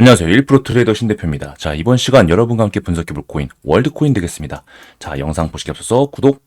안녕하세요. 1프로 트레이더 신대표입니다. 자, 이번 시간 여러분과 함께 분석해볼 코인, 월드코인 되겠습니다. 자, 영상 보시기 앞서서 구독,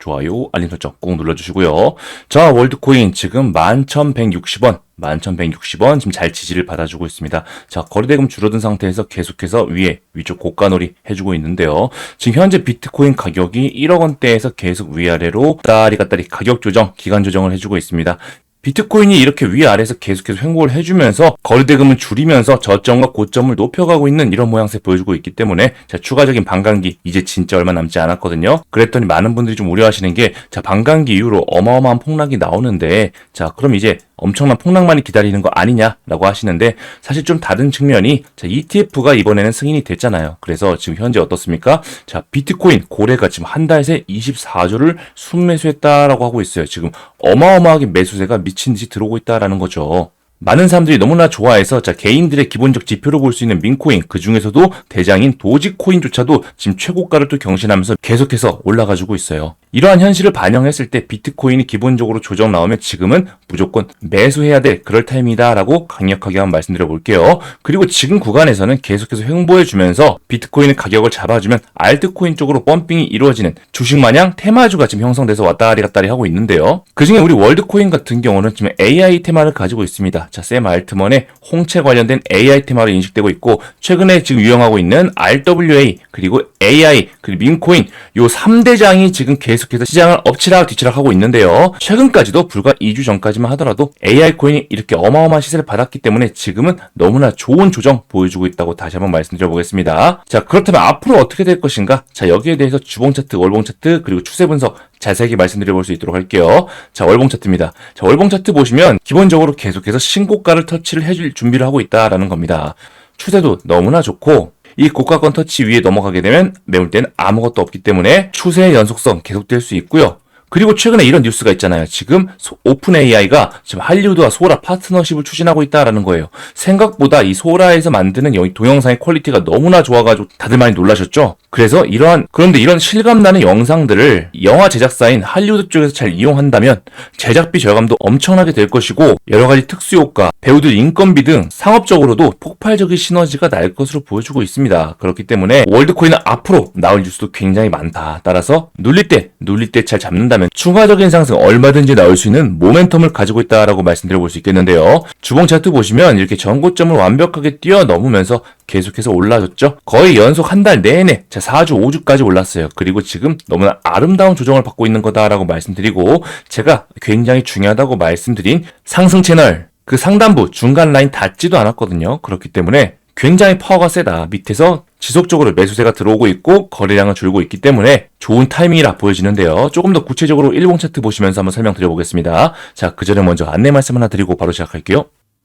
좋아요, 알림 설정 꼭 눌러주시고요. 자, 월드코인 지금 11,160원, 11,160원 지금 잘 지지를 받아주고 있습니다. 자, 거래대금 줄어든 상태에서 계속해서 위에, 위쪽 고가놀이 해주고 있는데요. 지금 현재 비트코인 가격이 1억 원대에서 계속 위아래로 따리 갔다리 가격 조정, 기간 조정을 해주고 있습니다. 비트코인이 이렇게 위아래에서 계속해서 횡보를 해주면서 거래대금을 줄이면서 저점과 고점을 높여가고 있는 이런 모양새 보여주고 있기 때문에 자 추가적인 반감기 이제 진짜 얼마 남지 않았거든요. 그랬더니 많은 분들이 좀 우려하시는 게 자 반감기 이후로 어마어마한 폭락이 나오는데 자 그럼 이제 엄청난 폭락만이 기다리는 거 아니냐라고 하시는데 사실 좀 다른 측면이 자 ETF가 이번에는 승인이 됐잖아요. 그래서 지금 현재 어떻습니까? 자 비트코인 고래가 지금 한 달 새 24조를 순매수했다라고 하고 있어요. 지금 어마어마하게 매수세가 미친 듯이 들어오고 있다라는 거죠. 많은 사람들이 너무나 좋아해서 자 개인들의 기본적 지표로 볼 수 있는 민코인 그 중에서도 대장인 도지코인조차도 지금 최고가를 또 경신하면서 계속해서 올라가지고 있어요. 이러한 현실을 반영했을 때 비트코인이 기본적으로 조정 나오면 지금은 무조건 매수해야 될 그럴 타임이다라고 강력하게 한번 말씀드려 볼게요. 그리고 지금 구간에서는 계속해서 횡보해 주면서 비트코인의 가격을 잡아주면 알트코인 쪽으로 펌핑이 이루어지는 주식 마냥 테마주가 지금 형성돼서 왔다리 갔다리 하고 있는데요. 그중에 우리 월드코인 같은 경우는 지금 AI 테마를 가지고 있습니다. 자, 샘 알트먼의 홍채 관련된 AI 테마로 인식되고 있고 최근에 지금 유행하고 있는 RWA 그리고 AI 그리고 민코인 요 3대장이 지금 계속해서 시장을 엎치락 뒤치락 하고 있는데요. 최근까지도 불과 2주 전까지만 하더라도 AI 코인이 이렇게 어마어마한 시세를 받았기 때문에 지금은 너무나 좋은 조정 보여주고 있다고 다시 한번 말씀드려 보겠습니다. 자, 그렇다면 앞으로 어떻게 될 것인가? 자, 여기에 대해서 주봉 차트, 월봉 차트, 그리고 추세 분석 자세하게 말씀드려 볼 수 있도록 할게요. 자, 월봉 차트입니다. 자, 월봉 차트 보시면 기본적으로 계속해서 신고가를 터치를 해줄 준비를 하고 있다라는 겁니다. 추세도 너무나 좋고 이 고가권 터치 위에 넘어가게 되면 매물 때는 아무것도 없기 때문에 추세의 연속성 계속될 수 있고요. 그리고 최근에 이런 뉴스가 있잖아요. 지금 오픈 AI가 지금 할리우드와 소라 파트너십을 추진하고 있다라는 거예요. 생각보다 이 소라에서 만드는 동영상의 퀄리티가 너무나 좋아가지고 다들 많이 놀라셨죠? 그래서 이러한 그런데 이런 실감나는 영상들을 영화 제작사인 할리우드 쪽에서 잘 이용한다면 제작비 절감도 엄청나게 될 것이고 여러 가지 특수 효과, 배우들 인건비 등 상업적으로도 폭발적인 시너지가 날 것으로 보여주고 있습니다. 그렇기 때문에 월드코인은 앞으로 나올 뉴스도 굉장히 많다. 따라서 눌릴 때 눌릴 때 잘 잡는다면 추가적인 상승 얼마든지 나올 수 있는 모멘텀을 가지고 있다라고 말씀드려 볼 수 있겠는데요. 주봉 차트 보시면 이렇게 전고점을 완벽하게 뛰어넘으면서 계속해서 올라졌죠. 거의 연속 한 달 내내 자 4주, 5주까지 올랐어요. 그리고 지금 너무나 아름다운 조정을 받고 있는 거다라고 말씀드리고 제가 굉장히 중요하다고 말씀드린 상승 채널 그 상단부 중간 라인 닿지도 않았거든요. 그렇기 때문에 굉장히 파워가 세다. 밑에서 지속적으로 매수세가 들어오고 있고 거래량은 줄고 있기 때문에 좋은 타이밍이라 보여지는데요. 조금 더 구체적으로 일봉 차트 보시면서 한번 설명드려 보겠습니다. 자, 그 전에 먼저 안내 말씀 하나 드리고 바로 시작할게요.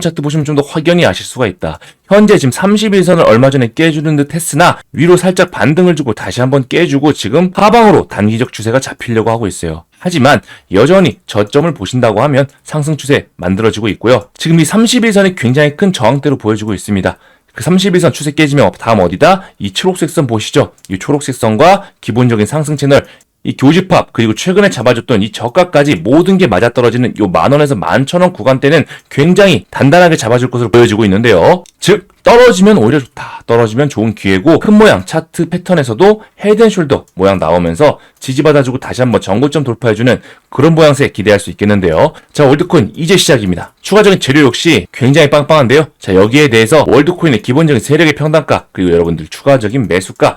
차트 보시면 좀 더 확연히 아실 수가 있다. 현재 지금 30일선을 얼마 전에 깨주는 듯 했으나 위로 살짝 반등을 주고 다시 한번 깨주고 지금 하방으로 단기적 추세가 잡히려고 하고 있어요. 하지만 여전히 저점을 보신다고 하면 상승 추세 만들어지고 있고요. 지금 이 30일선이 굉장히 큰 저항대로 보여주고 있습니다. 그 31선 추세 깨지면 다음 어디다? 이 초록색 선 보시죠. 이 초록색 선과 기본적인 상승 채널 이 교집합 그리고 최근에 잡아줬던 이 저가까지 모든 게 맞아떨어지는 요 만원에서 만천원 구간대는 굉장히 단단하게 잡아줄 것으로 보여지고 있는데요. 즉 떨어지면 오히려 좋다. 떨어지면 좋은 기회고 큰 모양 차트 패턴에서도 헤드앤숄더 모양 나오면서 지지받아주고 다시 한번 전고점 돌파해주는 그런 모양새 기대할 수 있겠는데요. 자 월드코인 이제 시작입니다. 추가적인 재료 역시 굉장히 빵빵한데요. 자 여기에 대해서 월드코인의 기본적인 세력의 평단가 그리고 여러분들 추가적인 매수가